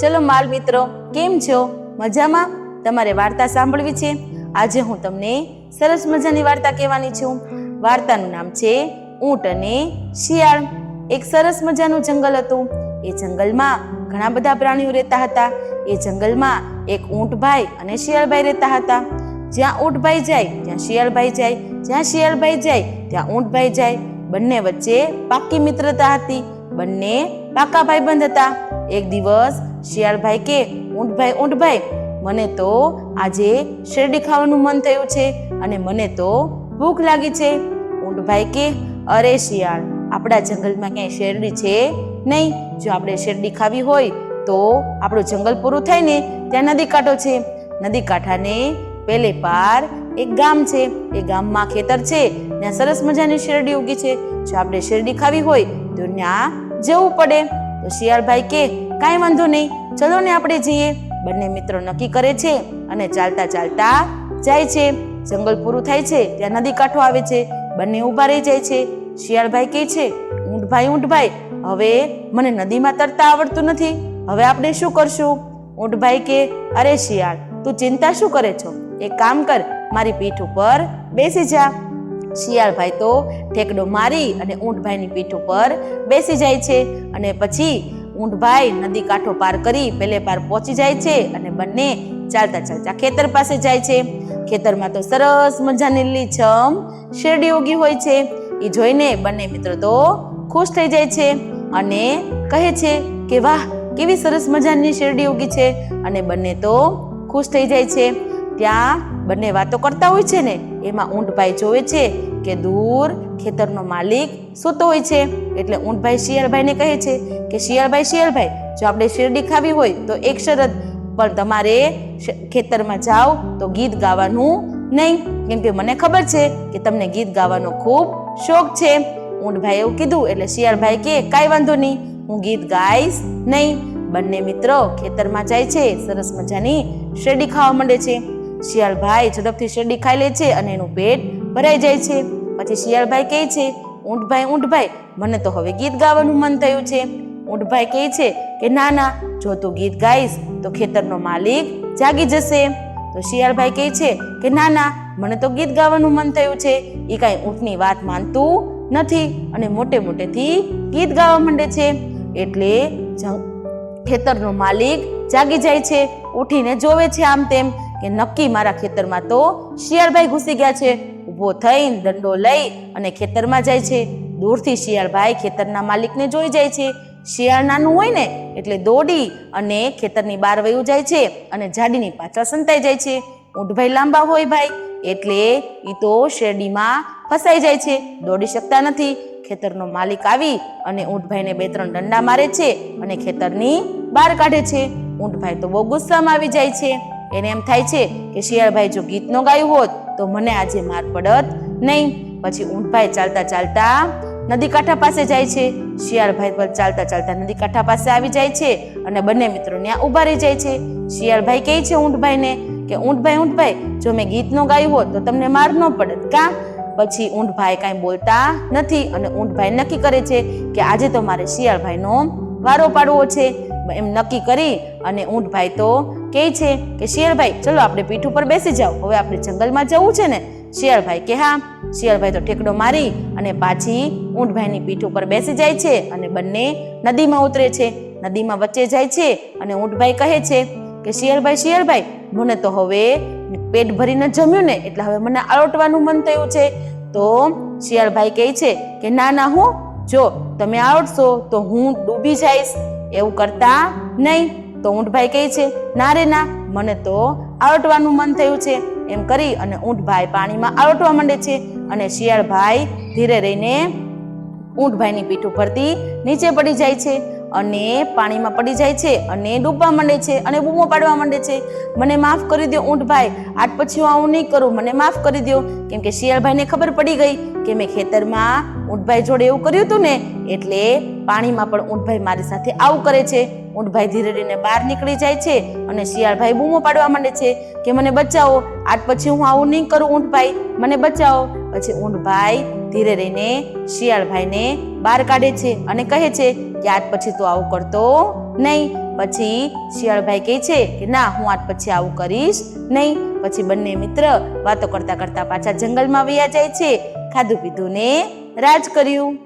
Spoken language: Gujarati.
ચલો માલ મિત્રો, કેમ છો? મજામાં? તમારે વાર્તા સાંભળવી છે? આજે હું તમને સરસ મજાની વાર્તા કહેવાની છું. વાર્તાનું નામ છે ઊંટ અને શિયાળ. એક સરસ મજાનું જંગલ હતું. એ જંગલમાં ઘણા બધા પ્રાણીઓ રહેતા હતા. એ જંગલમાં એક ઊંટભાઈ અને શિયાળભાઈ રહેતા હતા. જ્યાં ઊંટભાઈ જાય, ત્યાં શિયાળભાઈ જાય. જ્યાં શિયાળભાઈ જાય, ત્યાં ઊંટભાઈ જાય. બંને વચ્ચે પાક્કી મિત્રતા હતી. બંને પાકા ભાઈબંધ હતા. એક દિવસ શિયાળભાઈ કે, ઊંટભાઈ ઊંટભાઈ, મને તો આજે શેરડી ખાવાનું મન થયું છે અને મને તો ભૂખ લાગી છે. ઊંટભાઈ કે, અરે શિયાળ, આપણા જંગલમાં ક્યાંય શેરડી છે નહીં. જો આપણે શેરડી ખાવી હોય તો આપણું જંગલ પૂરું થાય ને ત્યાં નદી કાંઠો છે. નદી કાંઠાને પેલે પાર એક ગામ છે. એ ગામમાં ખેતર છે. ત્યાં સરસ મજાની શેરડી ઉગી છે. જો આપણે શેરડી ખાવી હોય તો ત્યાં જવું પડે. તો શિયાળભાઈ કે, કાંઈ વાંધો નહીં, ચલો ને આપણે જઈએ. બંને મિત્રો નક્કી કરે છે અને ચાલતા ચાલતા જાય છે. જંગલ પૂરું થાય છે, ત્યાં નદી કાંઠો આવે છે. બંને ઊભા રહી જાય છે. શિયાળભાઈ કહે છે, ઊંટભાઈ ઊંટભાઈ, હવે મને નદીમાં તરતા આવડતું નથી. હવે આપણે શું કરશું? ઊંટભાઈ કે, અરે શિયાળ, તું ચિંતા શું કરે છો? એક કામ કર, મારી પીઠ ઉપર બેસી જા. શિયાળભાઈ તો ઠેકડો મારી અને ઊંટભાઈની પીઠ ઉપર બેસી જાય છે અને પછી ઊંટભાઈ નદી કાંઠો પાર કરી પેલે પાર પહોંચી જાય છે અને બંને ચાલતા ચાલતા ખેતર પાસે જાય છે. ખેતરમાં તો સરસ મજાની લીલીછમ શેરડી ઉગી હોય છે. એ જોઈને બંને મિત્રો તો ખુશ થઈ જાય છે અને કહે છે કે, વાહ, કેવી સરસ મજાની શેરડી ઉગી છે. અને બંને તો ખુશ થઈ જાય છે. ત્યાં બંને વાતો કરતા હોય છે ને, એમાં ઊંટભાઈ જોવે છે કે દૂર ખેતરનો માલિક સૂતો હોય છે. એટલે ઊંટભાઈ શિયાળભાઈને કહે છે કે, શિયાળભાઈ શિયાળભાઈ, જો આપણે શેરડી ખાવી હોય તો એક શરત, પણ તમારે ખેતરમાં જાઓ તો ગીત ગાવાનું નહીં. કેમ કે મને ખબર છે કે તમને ગીત ગાવાનો ખૂબ શોખ છે. ઊંટભાઈ એવું કીધું, એટલે શિયાળભાઈ કે, કાંઈ વાંધો નહીં, હું ગીત ગાઈશ નહીં. બંને મિત્રો ખેતરમાં જાય છે, સરસ મજાની શેરડી ખાવા માંડે છે. શિયાળભાઈ ઝડપથી શેરડી ખાઈ લે છે અને એનું પેટ ભરાઈ જાય છે. પછી શિયાળભાઈ કહે છે, ઊંટભાઈ ઊંટભાઈ, મને તો હવે ગીત ગાવાનું મન થયું છે. ઊંટભાઈ કહે છે કે, ના ના, જો તું ગીત ગાઈશ, તો ખેતરનો માલિક જાગી જશે. તો શિયાળભાઈ કહે છે કે, ના ના, મને તો ગીત ગાવાનું મન થયું છે. એ કાંઈ ઊંટની વાત માનતું નથી અને મોટે મોટેથી ગીત ગાવા માંડે છે. એટલે ખેતરનો માલિક જાગી જાય છે, ઉઠીને જોવે છે આમ તેમ. કે નક્કી મારા ખેતરમાં તો શિયાળભાઈ ઘૂસી ગયા છે. ઊભો થઈને દંડો લઈ અને ખેતરમાં જાય છે. દૂરથી શિયાળભાઈ ખેતરના માલિકને જોઈ જાય છે. શિયાળ નાનું હોય ને એટલે દોડી અને ખેતરની બહાર વયું જાય છે અને જાડીની પાછળ સંતાઈ જાય છે. ઊંટભાઈ લાંબા હોય ભાઈ, એટલે એ તો શેરડીમાં ફસાઈ જાય છે. દોડી શકતા નથી. ખેતરનો માલિક આવી અને ઊંટભાઈને બે ત્રણ દંડા મારે છે અને ખેતરની બહાર કાઢે છે. ઊંટભાઈ તો બહુ ગુસ્સામાં આવી જાય છે. એને એમ થાય છે કે શિયાળભાઈ જો ગીત ન ગાયું હોત તો મને આજે માર પડત નહીં. પછી ઊંટભાઈ ચાલતા ચાલતા નદી કાંઠા પાસે જાય છે. શિયાળભાઈ પર ચાલતા ચાલતા નદી કાંઠા પાસે આવી જાય છે અને બંને મિત્રો ત્યાં ઊભા રહી જાય છે. શિયાળભાઈ કહે છે ઊંટભાઈને કે, ઊંટભાઈ ઊંટભાઈ, જો મેં ગીત ન ગાયું હોત તો તમને માર ન પડત કા? પછી ઊંટભાઈ કાંઈ બોલતા નથી અને ઊંટભાઈ નક્કી કરે છે કે આજે તો મારે શિયાળભાઈનો વારો પાડવો છે. એમ નક્કી કરી અને ઊંટભાઈ તો કહે છે કે શિયાળભાઈ, ચલો આપણે પીઠ ઉપર બેસી જાઓ. હવે આપણે જંગલમાં જવું છે ને, શિયાળભાઈ કે હા. શિયાળભાઈ તો ઠેકડો મારી અને પાછી ઊંટભાઈની પીઠ ઉપર બેસી જાય છે અને બંને નદીમાં ઉતરે છે. નદીમાં વચ્ચે જાય છે અને ઊંટભાઈ કહે છે કે શિયાળભાઈ શિયાળભાઈ, મને તો હવે પેટ ભરીને જમ્યું ને, એટલે હવે મને આળોટવાનું મન થયું છે. તો શિયાળભાઈ કહે છે કે ના ના, હું, જો તમે આવડશો તો હું ડૂબી જઈશ. એવું કરતા નહીં. તો ઊંટભાઈ કહે છે, ના રે ના, મને તો આવટવાનું મન થયું છે. એમ કરી અને ઊંટભાઈ પાણીમાં આવટવા માંડે છે અને શિયાળભાઈ ધીરે રહીને ઊંટભાઈની પીઠ ઉપરથી નીચે પડી જાય છે અને પાણીમાં પડી જાય છે અને ડૂબવા માંડે છે અને બૂમો પાડવા માંડે છે. મને માફ કરી દો ઊંટભાઈ, આજ પછી હું આવું નહીં કરું, મને માફ કરી દો કેમ કે શિયાળભાઈને ખબર પડી ગઈ કે મેં ખેતરમાં ઊંટભાઈ જોડે એવું કર્યું હતું ને, એટલે પાણીમાં પણ ઊંટભાઈ મારી સાથે આવું કરે છે. ઊંટભાઈ ધીરે ધીરે બહાર નીકળી જાય છે અને શિયાળભાઈ બૂમો પાડવા માંડે છે કે મને બચાવો, આજ પછી હું આવું નહીં કરું ઊંટભાઈ, મને બચાવો. પછી ઊંટભાઈ ધીરે રહીને શિયાળભાઈને બહાર કાઢે છે અને કહે છે કે આજ પછી તું આવું કરતો નહીં. પછી શિયાળભાઈ કહે છે કે ના, હું આજ પછી આવું કરીશ નહીં. પછી બંને મિત્ર વાતો કરતા કરતા પાછા જંગલમાં વયા જાય છે. ખાધું પીધું ને રાજ કર્યું.